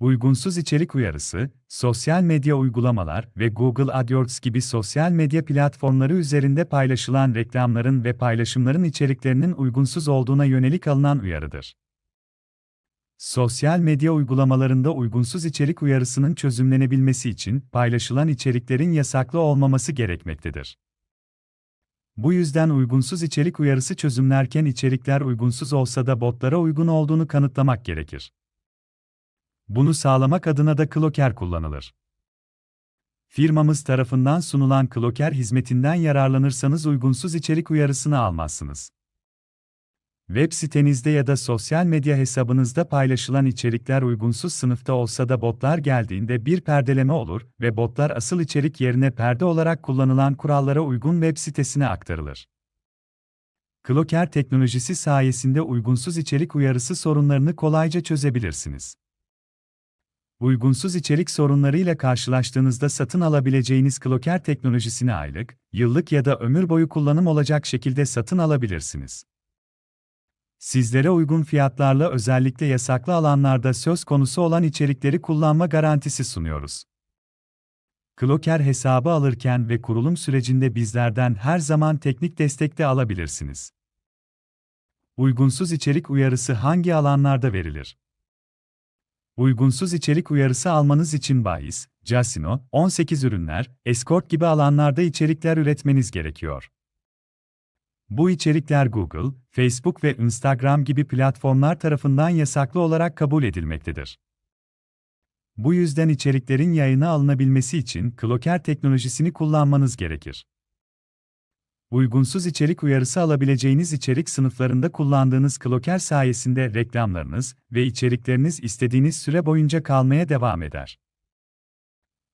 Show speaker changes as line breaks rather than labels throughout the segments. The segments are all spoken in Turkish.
Uygunsuz içerik uyarısı, sosyal medya uygulamalar ve Google AdWords gibi sosyal medya platformları üzerinde paylaşılan reklamların ve paylaşımların içeriklerinin uygunsuz olduğuna yönelik alınan uyarıdır. Sosyal medya uygulamalarında uygunsuz içerik uyarısının çözümlenebilmesi için paylaşılan içeriklerin yasaklı olmaması gerekmektedir. Bu yüzden uygunsuz içerik uyarısı çözümlerken içerikler uygunsuz olsa da botlara uygun olduğunu kanıtlamak gerekir. Bunu sağlamak adına da Clocker kullanılır. Firmamız tarafından sunulan Clocker hizmetinden yararlanırsanız uygunsuz içerik uyarısını almazsınız. Web sitenizde ya da sosyal medya hesabınızda paylaşılan içerikler uygunsuz sınıfta olsa da botlar geldiğinde bir perdeleme olur ve botlar asıl içerik yerine perde olarak kullanılan kurallara uygun web sitesine aktarılır. Clocker teknolojisi sayesinde uygunsuz içerik uyarısı sorunlarını kolayca çözebilirsiniz. Uygunsuz içerik sorunlarıyla karşılaştığınızda satın alabileceğiniz Clocker teknolojisini aylık, yıllık ya da ömür boyu kullanım olacak şekilde satın alabilirsiniz. Sizlere uygun fiyatlarla özellikle yasaklı alanlarda söz konusu olan içerikleri kullanma garantisi sunuyoruz. Clocker hesabı alırken ve kurulum sürecinde bizlerden her zaman teknik destek de alabilirsiniz. Uygunsuz içerik uyarısı hangi alanlarda verilir? Uygunsuz içerik uyarısı almanız için bahis, casino, 18 ürünler, escort gibi alanlarda içerikler üretmeniz gerekiyor. Bu içerikler Google, Facebook ve Instagram gibi platformlar tarafından yasaklı olarak kabul edilmektedir. Bu yüzden içeriklerin yayına alınabilmesi için Clocker teknolojisini kullanmanız gerekir. Uygunsuz içerik uyarısı alabileceğiniz içerik sınıflarında kullandığınız Clocker sayesinde reklamlarınız ve içerikleriniz istediğiniz süre boyunca kalmaya devam eder.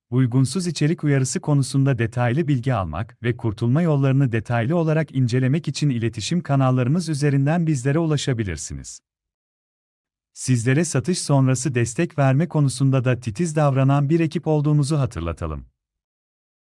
Uygunsuz içerik uyarısı konusunda detaylı bilgi almak ve kurtulma yollarını detaylı olarak incelemek için iletişim kanallarımız üzerinden bizlere ulaşabilirsiniz. Sizlere satış sonrası destek verme konusunda da titiz davranan bir ekip olduğumuzu hatırlatalım.